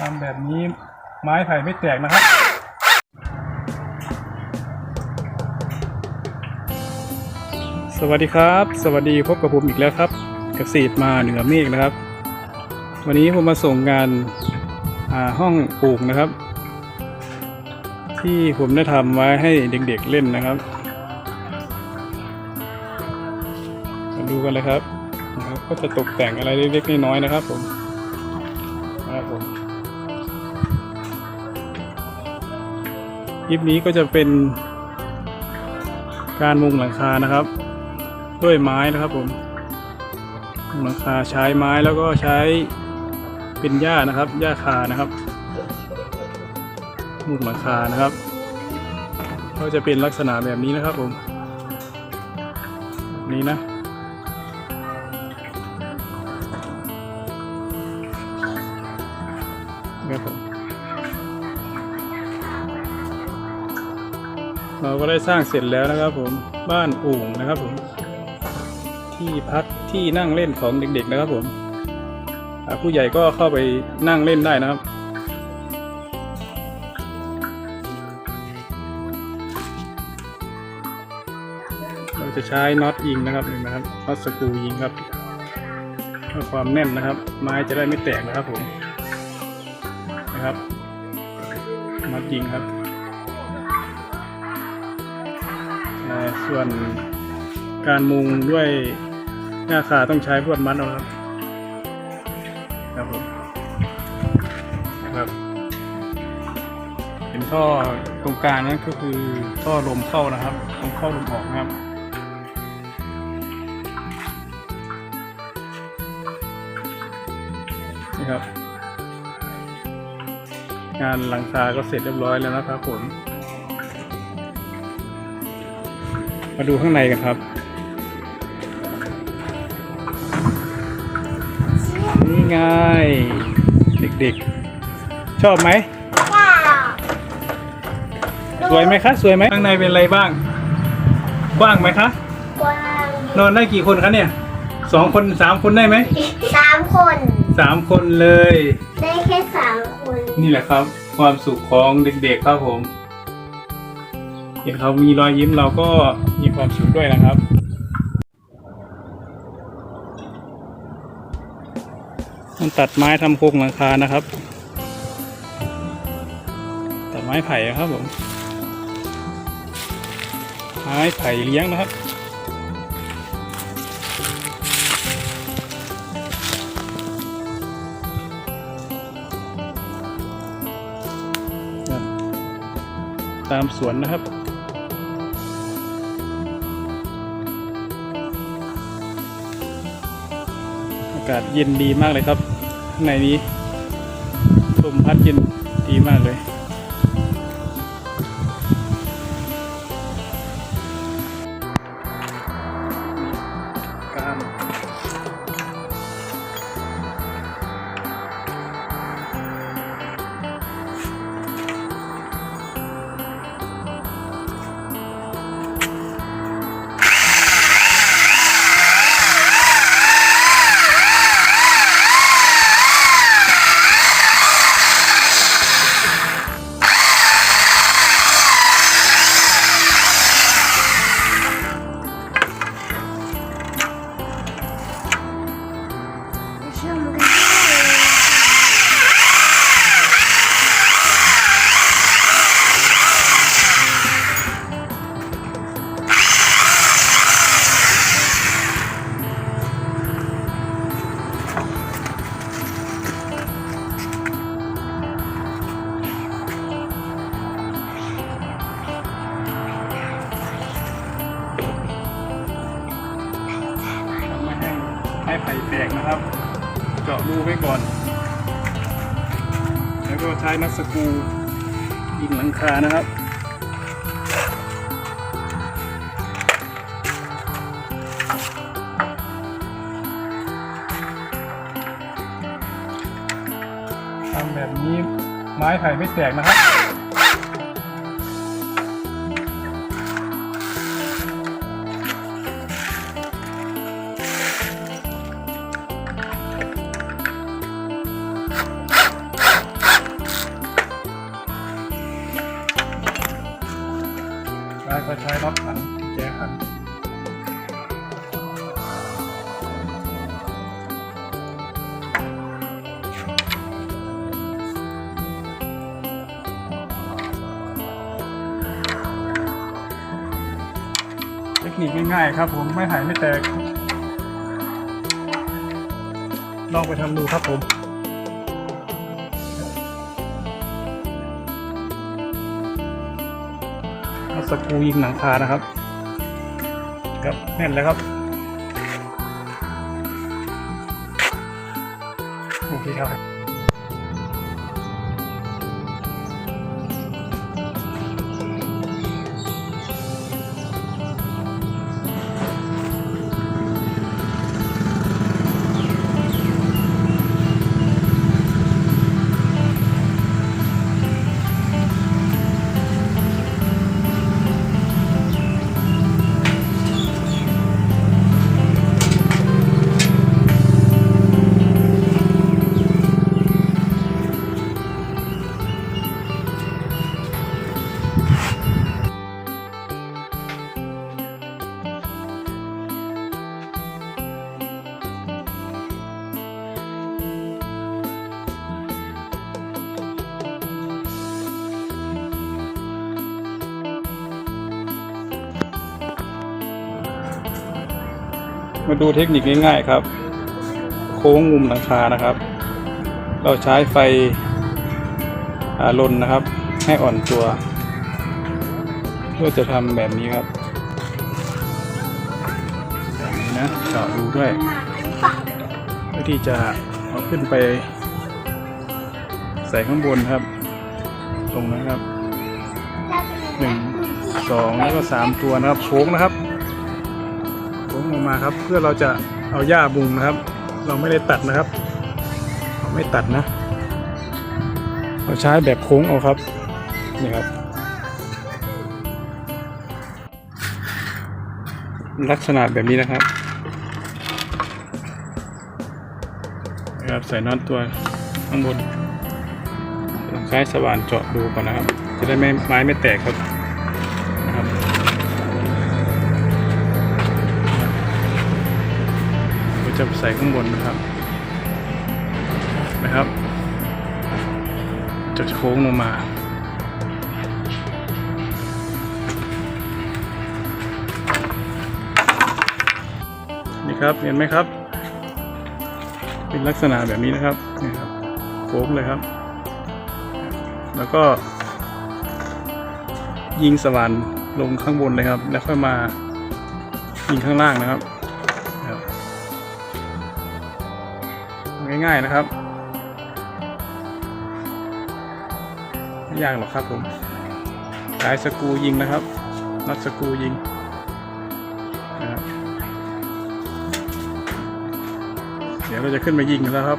ทำแบบนี้ไม้ไผ่ไม่แตกนะครับ สวัสดีครับ สวัสดีพบกับผมอีกแล้วครับเกษตรมาเหนือเมฆนะครับ วันนี้ผมมาส่งงานห้องปลูกนะครับ ที่ผมได้ทำไว้ให้เด็กๆเล่นนะครับมาดูกันเลยครับนะครับ ก็จะตกแต่งอะไรเล็กๆน้อยๆนะครับผมนะครับผม คลิปนี้ก็จะเป็นการมุงหลังคานะครับ ด้วยไม้นะครับผมหลังคาใช้ไม้แล้วก็ใช้เป็นหญ้านะครับหญ้าคานะครับมุงหลังคานะครับ ก็จะเป็นลักษณะแบบนี้นะครับผมนี้นะ เราก็ได้สร้างเสร็จแล้วนะครับผมบ้านโอ่งนะครับผม ที่พักที่นั่งเล่นของเด็กๆนะครับผมผู้ใหญ่ก็เข้าไปนั่งเล่นได้นะครับ เราจะใช้น็อตยิงนะครับนี่นะครับน็อตสกรูยิงครับเพื่อความแน่นนะครับ ไม้จะได้ไม่แตกนะครับผมนะครับน็อตยิงครับ ส่วนการมุงด้วยหน้าคาต้องใช้พวดมัดเอาครับครับผมนะครับเป็นท่อตรงกลางนั้นก็คือท่อลมเข้านะครับลมเข้าลมออกนะครับนี่ครับงานหลังคาก็เสร็จเรียบร้อยแล้วนะครับผม มาดูข้างในกันครับ นี่ไง เด็กๆ ชอบไหม สวยไหมคะ สวยไหมข้างในเป็นอะไรบ้าง กว้างไหมคะ กว้าง นอนได้กี่คนคะเนี่ย สองคนสามคนได้ไหม สามคนสามคนเลย ได้แค่สามคน นี่แหละครับ ความสุขของเด็กๆครับผม เห็นเขามีรอยยิ้มเราก็มีความสุขด้วยนะครับมันตัดไม้ทำโครงหลังคานะครับ ตัดไม้ไผ่ครับผม ไม้ไผ่เลี้ยงนะครับตามสวนนะครับากาศเย็นดีมากเลยครับข้างในนี้ลมพัดเย็นดีมากเลย ให้ไผ่แตกนะครับ เจาะรูไว้ก่อน แล้วก็ใช้นักสกูยิงหลังคานะครับทำแบบนี้ไม้ไผ่ไม่แตกนะครับ นิคง่ายๆครับ ผมไม่หายไม่แตก ลองไปทำดูครับผมเอาสกูยิงหนังคานะครับครับแน่นแล้วครับโอเคครับ มาดูเทคนิคง่ายๆครับ โค้งมุมหลังคานะครับ เราใช้ไฟอ่าลนนะครับ ให้อ่อนตัวเพื่อจะทำแบบนี้ครับแบบนี้นะเจาะดูด้วยเพื่อที่จะเอาขึ้นไป ใส่ข้างบนครับ ตรงนะครับหนึ่งสองแล้วก็สามตัวนะครับโค้งนะครับ โค้งลงมาครับ เพื่อเราจะเอาหญ้าบุงนะครับ เราไม่ได้ตัดนะครับ ไม่ตัดนะ เราใช้แบบโค้งเอาครับนี่ครับ ลักษณะแบบนี้นะครับนะครับใส่น็อตตัวข้างบนใช้สว่านเจาะดูก่อนนะครับ จะได้ไม่ไม้ไม่แตกครับ จะใส่ข้างบนนะครับนะครับจะโค้งลงมานี่ครับเห็นไหมครับ เป็นลักษณะแบบนี้นะครับนี่ครับโค้งเลยครับ แล้วก็ ยิงสว่านลงข้างบนเลยครับ แล้วค่อยมายิงข้างล่างนะครับครับ ง่าย ๆนะครับไม่ยากหรอกครับผมสายสกูยิงนะครับน็อตสกูยิงนะครับเดี๋ยวเราจะขึ้นมายิงแล้วครับ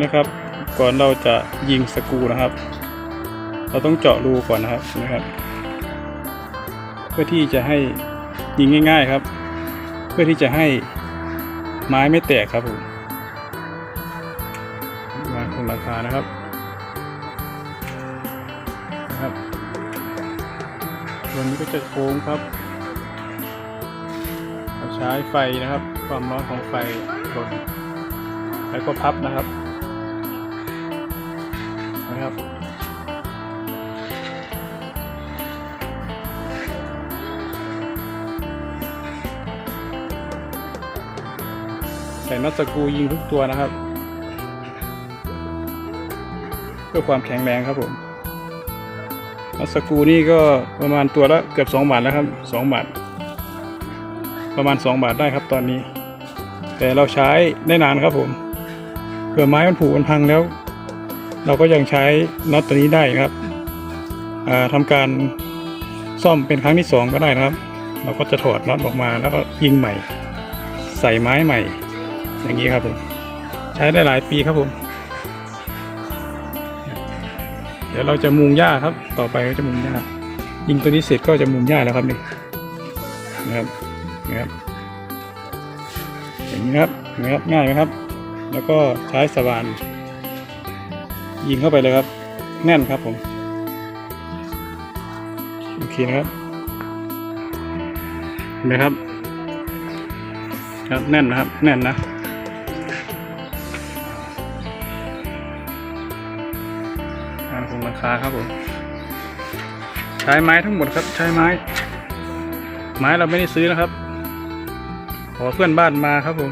นะครับ ก่อนเราจะยิงสกูนะครับ เราต้องเจาะรูก่อนนะครับนะครับ เพื่อที่จะให้ยิงง่าย ๆครับ เพื่อที่จะให้ ไม้ไม่แตกครับผมวางคงราคานะครับนะครับตัวนี้ก็จะโค้งครับใช้ไฟนะครับ ความร้อนของไฟลนแล้วก็พับนะครับนะครับ ส่น็อตสกูยิงทุกตัวนะครับ เพื่อความแข็งแรงครับผมน็อตสกูนี่ก็ประมาณตัวละเกือบ2บาทแล้วครับ2บาทประมาณ 2 บาทได้ครับตอนนี้ แต่เราใช้ได้นานครับผมเผื่อไม้มันผุมันพังแล้ว เราก็ยังใช้น็อตตัวนี้ได้ครับอ่าทำการซ่อมเป็นครั้งที่สองก็ได้นะครับ เราก็จะถอดน็อตออกมาแล้วก็ยิงใหม่ ใส่ไม้ใหม่ อย่างนี้ครับผม ใช้ได้หลายปีครับผม เดี๋ยวเราจะมุงหญ้าครับ ต่อไปก็จะมุงหญ้ายิงตัวนี้เสร็จก็จะมุงหญ้าแล้วครับนี่นะครับนะครับอย่างนี้ครับนะครับง่ายไหมครับ แล้วก็ใช้สว่านยิงเข้าไปเลยครับ แน่นครับผมโอเคเคนะครับเห็นไหมครับ ครับแน่นนะครับ แน่นนะ ครับผมใช้ไม้ทั้งหมดครับ ใช้ไม้ ไม้เราไม่ได้ซื้อนะครับ ขอเพื่อนบ้านมาครับผม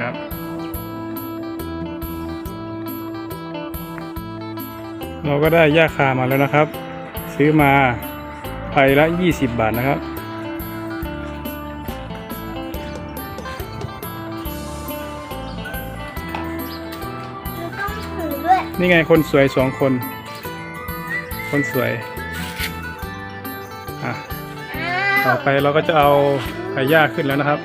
ครับเราก็ได้ย่าคามาแล้วนะครับ ซื้อมาไปละ 20 บาทนะครับมันต้องถือด้วยนี่ไงคนสวยสองคน คนสวย อะอ้าต่อวไปเราก็จะเอาไผ่ย่าขึ้นแล้วนะครับ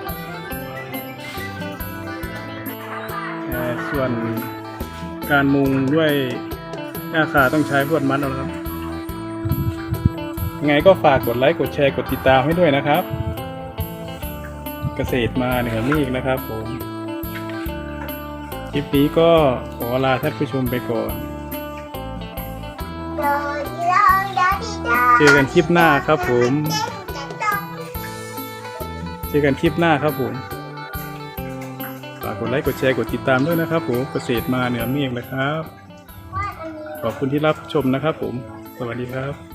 เอ่อส่วนการมุงด้วยหญ้าคาต้องใช้ลวดมัดเอานะครับยัง ไงก็ฝากกดไลค์กดแชร์กดติดตามให้ด้วยนะครับ เกษตรมาเหนือเมฆนะครับผมคลิปนี้ก็ขอลาท่านผู้ชมไปก่อนเจอกันคลิปหน้าครับผม เจอกันคลิปหน้าครับผม ฝากกดไลค์กดแชร์กดติดตามด้วยนะครับผม เกษตรมาเหนือเมฆนะครับ ขอบคุณที่รับชมนะครับผม สวัสดีครับ